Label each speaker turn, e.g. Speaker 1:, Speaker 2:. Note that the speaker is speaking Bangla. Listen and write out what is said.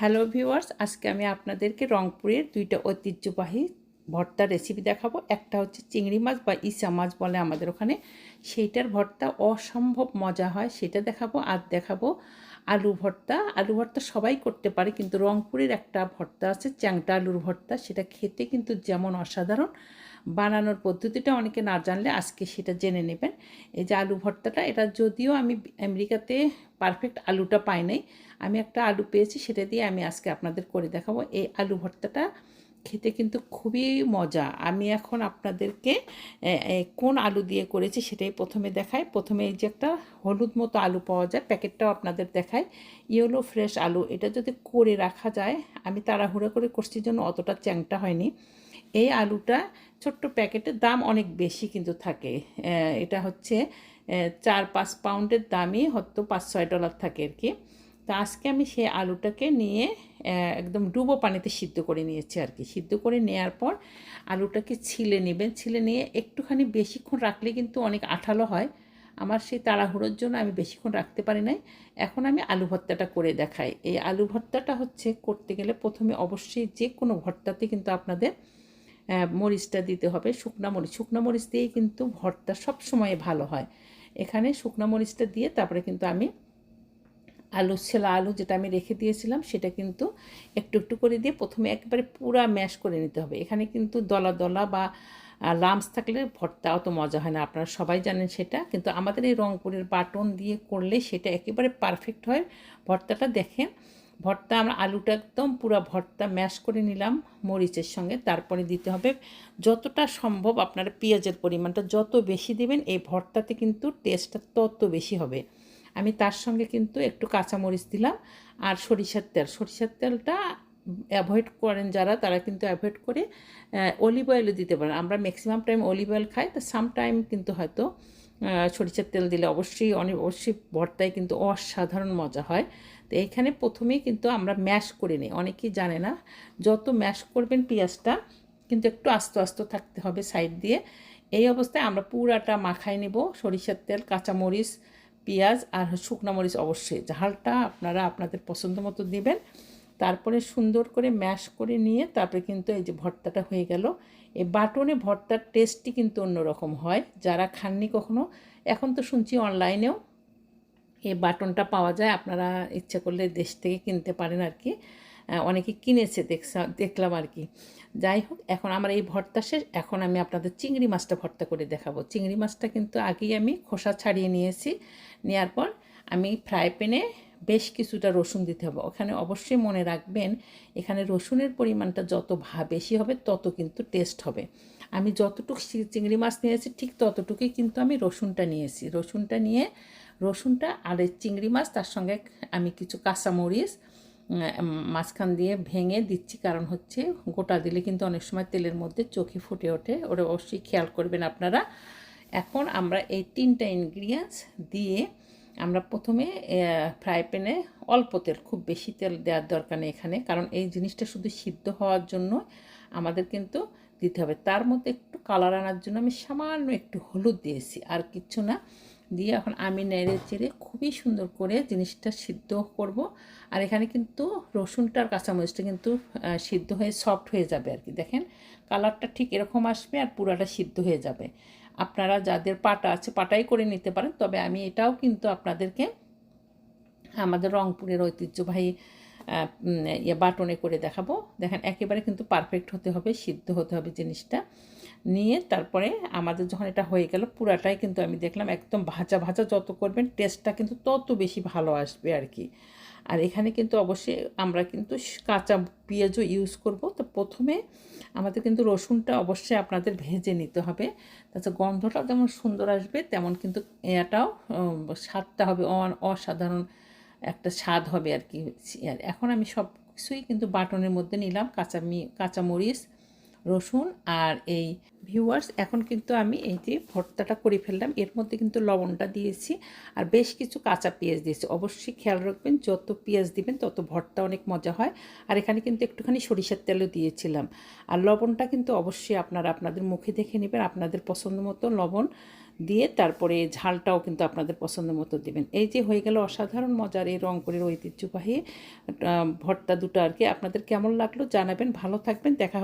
Speaker 1: হ্যালো ভিউয়ার্স আজকে আমি আপনাদেরকে রংপুরের দুইটা ঐতিহ্যবাহী ভর্তার রেসিপি দেখাবো। একটা হচ্ছে চিংড়ি মাছ বা ইসা মাছ বলে আমাদের ওখানে। সেইটার ভর্তা অসম্ভব মজা হয়, সেটা দেখাবো আর দেখাবো। আলু ভর্তা আলু ভর্তা সবাই করতে পারে, কিন্তু রংপুরের একটা ভর্তা আছে চ্যাংটা আলুর ভর্তা। সেটা খেতে কিন্তু যেমন অসাধারণ বানানোর পদ্ধতিটা অনেকে না জানলে আজকে সেটা জেনে নেবেন। এই যে আলু ভর্তাটা, এটা যদিও আমি আমেরিকাতে পারফেক্ট আলুটা পাই নাই, আমি একটা আলু পেয়েছি, সেটা দিয়ে আমি আজকে আপনাদের করে দেখাবো। এই আলু ভর্তাটা খেতে কিন্তু খুবই মজা। আমি এখন আপনাদেরকে কোন আলু দিয়ে করেছি সেটাই প্রথমে দেখাই। প্রথমে এই যে একটা হলুদ মতো আলু পাওয়া যায়, প্যাকেটটাও আপনাদের দেখায় ইয়েলো ফ্রেশ আলু, এটা যদি করে রাখা যায়, আমি তাড়াহুড়ো করে করছি জন্য অতটা চ্যাংটা হয়নি। এই আলুটা ছোট্ট প্যাকেটের দাম অনেক বেশি কিন্তু থাকে। এটা হচ্ছে চার পাঁচ পাউন্ডের দামই হয়তো পাঁচ ছয় ডলার থাকে আর কি। তো আজকে আমি সেই আলুটাকে নিয়ে একদম ডুবো পানিতে সিদ্ধ করে নিয়েছি আর কি। সিদ্ধ করে নেওয়ার পর আলুটাকে ছিলে নেবেন। ছিলে নিয়ে একটুখানি বেশিক্ষণ রাখলে কিন্তু অনেক আঠালো হয়। আমার সেই তাড়াহুড়োর জন্য আমি বেশিক্ষণ রাখতে পারি নাই। এখন আমি আলু ভর্তাটা করে দেখাই। এই আলু ভর্তাটা হচ্ছে করতে গেলে প্রথমে অবশ্যই যে কোনো ভর্তাতে কিন্তু আপনাদের মরিচটা দিতে হবে শুকনা মরিচ। শুকনা মরিচ দিয়েই কিন্তু ভর্তা সব সময় ভালো হয়। এখানে শুকনা মরিচটা দিয়ে তারপরে কিন্তু আমি আলু, ছেলা আলু যেটা আমি রেখে দিয়েছিলাম, সেটা কিন্তু একটু একটু করে দিয়ে প্রথমে একেবারে পুরা ম্যাশ করে নিতে হবে। এখানে কিন্তু দলা দলা বা লামস থাকলে ভর্তা অত মজা হয় না। আপনারা সবাই জানেন সেটা। কিন্তু আমাদের এই রংপুরের বাটন দিয়ে করলে সেটা একেবারে পারফেক্ট হয়। ভর্তাটা দেখেন ভর্তা, আমরা আলুটা একদম পুরো ভর্তা ম্যাশ করে নিলাম মরিচের সঙ্গে। তারপরে দিতে হবে যতটা সম্ভব আপনারা পেঁয়াজের পরিমাণটা, যত বেশি দেবেন এই ভর্তাতে কিন্তু টেস্টটা তত বেশি হবে। আমি তার সঙ্গে কিন্তু একটু কাঁচামরিচ দিলাম আর সরিষার তেল। সরিষার তেলটা অ্যাভয়েড করেন যারা, তারা কিন্তু অ্যাভয়েড করে অলিভ অয়েলও দিতে পারেন। আমরা ম্যাক্সিমাম টাইম অলিভ অয়েল খাই, তো সাম টাইম কিন্তু হয়তো সরিষার তেল দিলে অবশ্যই অনেক অবশ্যই ভর্তায় কিন্তু অসাধারণ মজা হয়। তো এখানে প্রথমেই কিন্তু আমরা ম্যাশ করে নিই। অনেকেই জানে না, যত ম্যাশ করবেন পেঁয়াজটা, কিন্তু একটু আস্তে আস্তে থাকতে হবে সাইড দিয়ে। এই অবস্থায় আমরা পুরাটা মাখায় নেব সরিষার তেল, কাঁচামরিচ, পেঁয়াজ আর শুকনো মরিচ অবশ্যই। ঝালটা আপনারা আপনাদের পছন্দ মতো দিবেন। তারপরে সুন্দর করে ম্যাশ করে নিয়ে তারপরে কিন্তু এই যে ভর্তাটা হয়ে গেল। এই বাটনে ভর্তার টেস্টটি কিন্তু অন্যরকম হয়। যারা খাননি কখনো, এখন তো শুনছি অনলাইনেও এই বাটনটা পাওয়া যায়। আপনারা ইচ্ছা করলে দেশ থেকে কিনতে পারেন আর কি। অনেকে কিনেছে দেখলাম আর কি। যাই হোক, এখন আমার এই ভর্তা শেষ। এখন আমি আপনাদের চিংড়ি মাছটা ভর্তা করে দেখাবো। চিংড়ি মাছটা কিন্তু আগেই আমি খোসা ছাড়িয়ে নিয়েছি। নেওয়ার পর আমি ফ্রাই প্যানে বেশ কিছুটা রসুন দিতে হবে। ওখানে অবশ্যই মনে রাখবেন, এখানে রসুনের পরিমাণটা যত বেশি হবে তত কিন্তু টেস্ট হবে। আমি যতটুকু চিংড়ি মাছ নিয়েছি ঠিক ততটুকুই কিন্তু আমি রসুনটা নিয়েছি। রসুনটা নিয়ে, রসুনটা আর চিংড়ি মাছ, তার সঙ্গে আমি কিছু কাঁচামরিচ মাঝখান দিয়ে ভেঙে দিচ্ছি। কারণ হচ্ছে গোটা দিলে কিন্তু অনেক সময় তেলের মধ্যে চোখে ফুটে ওঠে। ওটা অবশ্যই খেয়াল করবেন আপনারা। এখন আমরা এই তিনটা ইনগ্রিডিয়েন্টস দিয়ে আমরা প্রথমে ফ্রাই প্যানে অল্প তেল, খুব বেশি তেল দেওয়ার দরকার নেই এখানে। কারণ এই জিনিসটা শুধু সিদ্ধ হওয়ার জন্য আমাদের কিন্তু দিতে হবে। তার মধ্যে একটু কালার আনার জন্য আমি সামান্য একটু হলুদ দিয়েছি, আর কিছু না। দিয়ে এখন আমি নেড়ে চেড়ে খুবই সুন্দর করে জিনিসটা সিদ্ধ করব। আর এখানে কিন্তু রসুনটার কাঁচামরিচটা কিন্তু সিদ্ধ হয়ে, সফট হয়ে যাবে আর কি। দেখেন, কালারটা ঠিক এরকম আসবে আর পুরাটা সিদ্ধ হয়ে যাবে। আপনারা যাদের পাটা আছে, পাটাই করে নিতে পারেন। তবে আমি এটাও কিন্তু আপনাদেরকে আমাদের রংপুরের ঐতিহ্যবাহী ইয়ে বাটনে করে দেখাবো। দেখেন, একেবারে কিন্তু পারফেক্ট হতে হবে, সিদ্ধ হতে হবে জিনিসটা। নিয়ে তারপরে আমাদের যখন এটা হয়ে গেল, পুরাটাই কিন্তু আমি দেখলাম একদম ভাজা ভাজা যত করবেন টেস্টটা কিন্তু তত বেশি ভালো আসবে আর কি। আর এখানে কিন্তু অবশ্যই আমরা কিন্তু কাঁচা পেঁয়াজও ইউজ করব। তো প্রথমে আমাদের কিন্তু রসুনটা অবশ্যই আপনাদের ভেজে নিতে হবে। তাছাড়া গন্ধটাও যেমন সুন্দর আসবে, তেমন কিন্তু এটাও স্বাদটা হবে অসাধারণ একটা স্বাদ হবে আর কি। এখন আমি সব কিছুই কিন্তু বাটনের মধ্যে নিলাম, কাঁচা মি, কাঁচামরিচ রসুন আর এই ভিউয়ার্স এখন কিন্তু আমি এই যে ভর্তাটা করে ফেললাম এর মধ্যে কিন্তু লবণটা দিয়েছি আর বেশ কিছু কাঁচা পেঁয়াজ দিয়েছি। অবশ্যই খেয়াল রাখবেন যত পেঁয়াজ দিবেন তত ভর্তা অনেক মজা হয়। আর এখানে কিন্তু একটুখানি সরিষার তেলও দিয়েছিলাম। আর লবণটা কিন্তু অবশ্যই আপনারা আপনাদের মুখে দেখে নেবেন আপনাদের পছন্দ মতো লবণ দিয়ে তারপরে ঝালটাও কিন্তু আপনাদের পছন্দ মতো দেবেন। এই যে হয়ে গেল অসাধারণ মজার এই রংপুরের ঐতিহ্যবাহী আহ, ভর্তা দুটো আর কি। আপনাদের কেমন লাগল জানাবেন ভালো থাকবেন দেখা